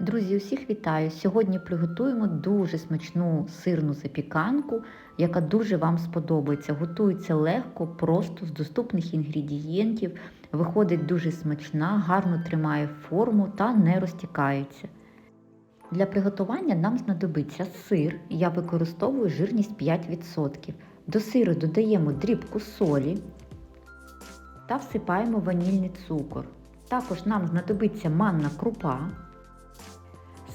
Друзі, усіх вітаю! Сьогодні приготуємо дуже смачну сирну запіканку, яка дуже вам сподобається. Готується легко, просто з доступних інгредієнтів, виходить дуже смачна, гарно тримає форму та не розтікається. Для приготування нам знадобиться сир, я використовую жирність 5%. До сиру додаємо дрібку солі та всипаємо ванільний цукор. Також нам знадобиться манна крупа.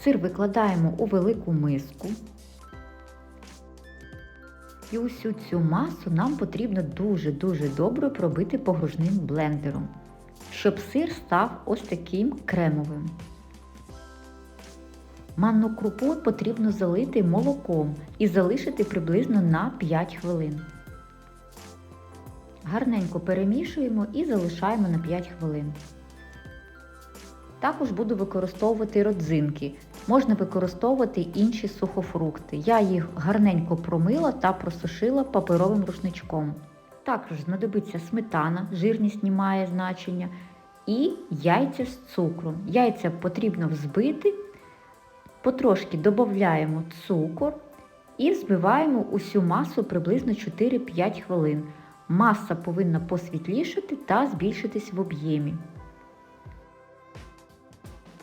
Сир викладаємо у велику миску. І усю цю масу нам потрібно дуже-дуже добре пробити погружним блендером, щоб сир став ось таким кремовим. Манну крупу потрібно залити молоком і залишити приблизно на 5 хвилин. Гарненько перемішуємо і залишаємо на 5 хвилин. Також буду використовувати родзинки. Можна використовувати інші сухофрукти. Я їх гарненько промила та просушила паперовим рушничком. Також знадобиться сметана, жирність не має значення, і яйця з цукром. Яйця потрібно взбити, потрошки додаємо цукор і взбиваємо усю масу приблизно 4-5 хвилин. Маса повинна посвітлішати та збільшитись в об'ємі.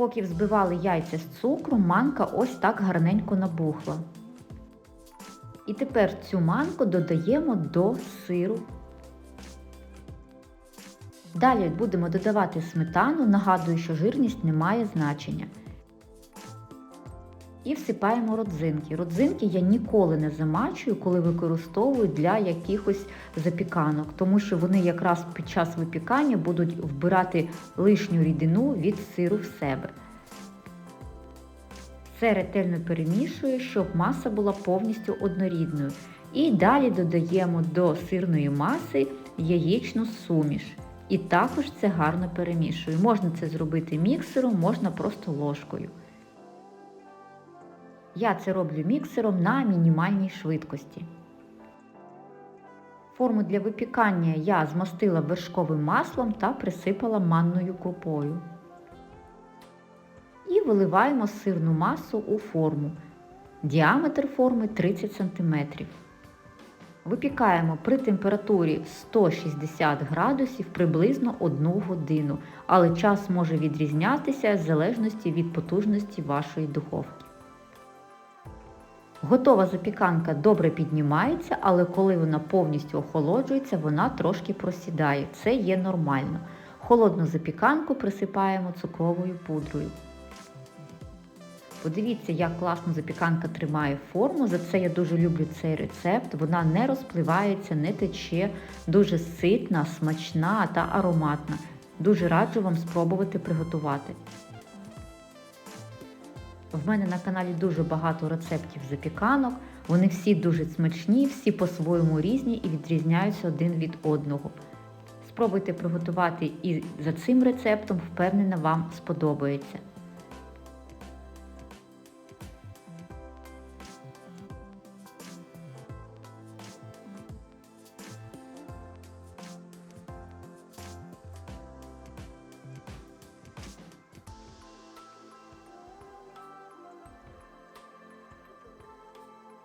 Поки взбивали яйця з цукру, манка ось так гарненько набухла. І тепер цю манку додаємо до сиру. Далі будемо додавати сметану, нагадую, що жирність не має значення. І всипаємо родзинки. Родзинки я ніколи не замачую, коли використовую для якихось запіканок, тому що вони якраз під час випікання будуть вбирати лишню рідину від сиру в себе. Все ретельно перемішую, щоб маса була повністю однорідною. І далі додаємо до сирної маси яєчну суміш. І також це гарно перемішую. Можна це зробити міксером, можна просто ложкою. Я це роблю міксером на мінімальній швидкості. Форму для випікання я змастила вершковим маслом та присипала манною крупою. І виливаємо сирну масу у форму. Діаметр форми 30 см. Випікаємо при температурі 160 градусів приблизно 1 годину, але час може відрізнятися в залежності від потужності вашої духовки. Готова запіканка добре піднімається, але коли вона повністю охолоджується, вона трошки просідає. Це є нормально. Холодну запіканку присипаємо цукровою пудрою. Подивіться, як класно запіканка тримає форму. За це я дуже люблю цей рецепт. Вона не розпливається, не тече, дуже ситна, смачна та ароматна. Дуже раджу вам спробувати приготувати. В мене на каналі дуже багато рецептів запіканок. Вони всі дуже смачні, всі по-своєму різні і відрізняються один від одного. Спробуйте приготувати і за цим рецептом, впевнена, вам сподобається.